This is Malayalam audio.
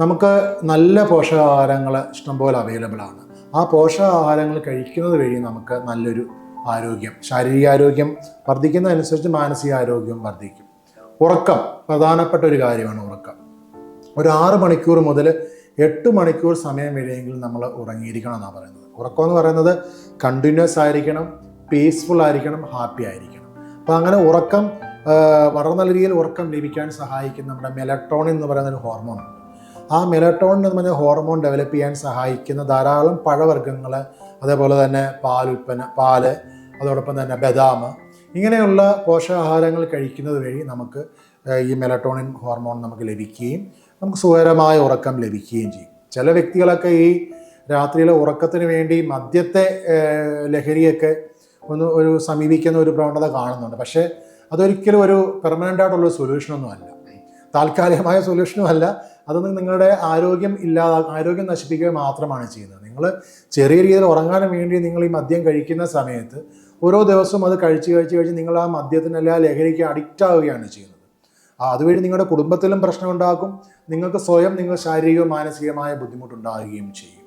നമുക്ക് നല്ല പോഷകാഹാരങ്ങൾ ഇഷ്ടംപോലെ അവൈലബിൾ ആണ്. ആ പോഷകാഹാരങ്ങൾ കഴിക്കുന്നത് വഴി നമുക്ക് നല്ലൊരു ആരോഗ്യം ശാരീരികാരോഗ്യം വർദ്ധിക്കുന്നതനുസരിച്ച് മാനസികാരോഗ്യം വർദ്ധിക്കും. ഉറക്കം പ്രധാനപ്പെട്ട ഒരു കാര്യമാണ് ഉറക്കം. ഒരു ആറ് മണിക്കൂർ മുതൽ എട്ട് മണിക്കൂർ സമയം വരെയെങ്കിലും നമ്മൾ ഉറങ്ങിയിരിക്കണം എന്നാണ് പറയുന്നത്. ഉറക്കം എന്ന് പറയുന്നത് കണ്ടിന്യൂസ് ആയിരിക്കണം പീസ്ഫുൾ ആയിരിക്കണം ഹാപ്പി ആയിരിക്കണം. അപ്പോൾ അങ്ങനെ ഉറക്കം വളരെ നല്ല രീതിയിൽ ഉറക്കം ലഭിക്കാൻ സഹായിക്കുന്ന നമ്മുടെ മെലക്ട്രോണിൻ എന്ന് പറയുന്ന ഒരു ഹോർമോൺ ആ മെലട്ടോണിൻ എന്ന് പറഞ്ഞ ഹോർമോൺ ഡെവലപ്പ് ചെയ്യാൻ സഹായിക്കുന്ന ധാരാളം പഴവർഗങ്ങൾ അതേപോലെ തന്നെ പാൽ ഉൽപ്പന്ന പാൽ അതോടൊപ്പം തന്നെ ബദാം ഇങ്ങനെയുള്ള പോഷകാഹാരങ്ങൾ കഴിക്കുന്നത് വഴി നമുക്ക് ഈ മെലട്ടോണിൻ ഹോർമോൺ നമുക്ക് ലഭിക്കുകയും നമുക്ക് സുഖകരമായ ഉറക്കം ലഭിക്കുകയും ചെയ്യും. ചില വ്യക്തികളൊക്കെ ഈ രാത്രിയിലെ ഉറക്കത്തിന് വേണ്ടി മദ്യത്തെ ലഹരിയൊക്കെ ഒന്ന് ഒരു സമീപിക്കുന്ന ഒരു പ്രവണത കാണുന്നുണ്ട്. പക്ഷേ അതൊരിക്കലും ഒരു പെർമനന്റ് ആയിട്ടുള്ള സൊല്യൂഷനൊന്നും അല്ല താൽക്കാലികമായ സൊല്യൂഷനും അല്ല. അതൊന്നും നിങ്ങളുടെ ആരോഗ്യം ഇല്ലാതെ ആരോഗ്യം നശിപ്പിക്കുക മാത്രമാണ് ചെയ്യുന്നത്. നിങ്ങൾ ചെറിയ രീതിയിൽ ഉറങ്ങാൻ വേണ്ടി നിങ്ങൾ ഈ മദ്യം കഴിക്കുന്ന സമയത്ത് ഓരോ ദിവസവും അത് കഴിച്ച് കഴിച്ച് കഴിച്ച് നിങ്ങൾ ആ മദ്യത്തിനെല്ലാം ലഹരിക്ക് അഡിക്റ്റ് ആവുകയാണ് ചെയ്യുന്നത്. അതുവഴി നിങ്ങളുടെ കുടുംബത്തിലും പ്രശ്നം ഉണ്ടാക്കും. നിങ്ങൾക്ക് സ്വയം നിങ്ങൾ ശാരീരികവും മാനസികമായ ബുദ്ധിമുട്ടുണ്ടാകുകയും ചെയ്യും.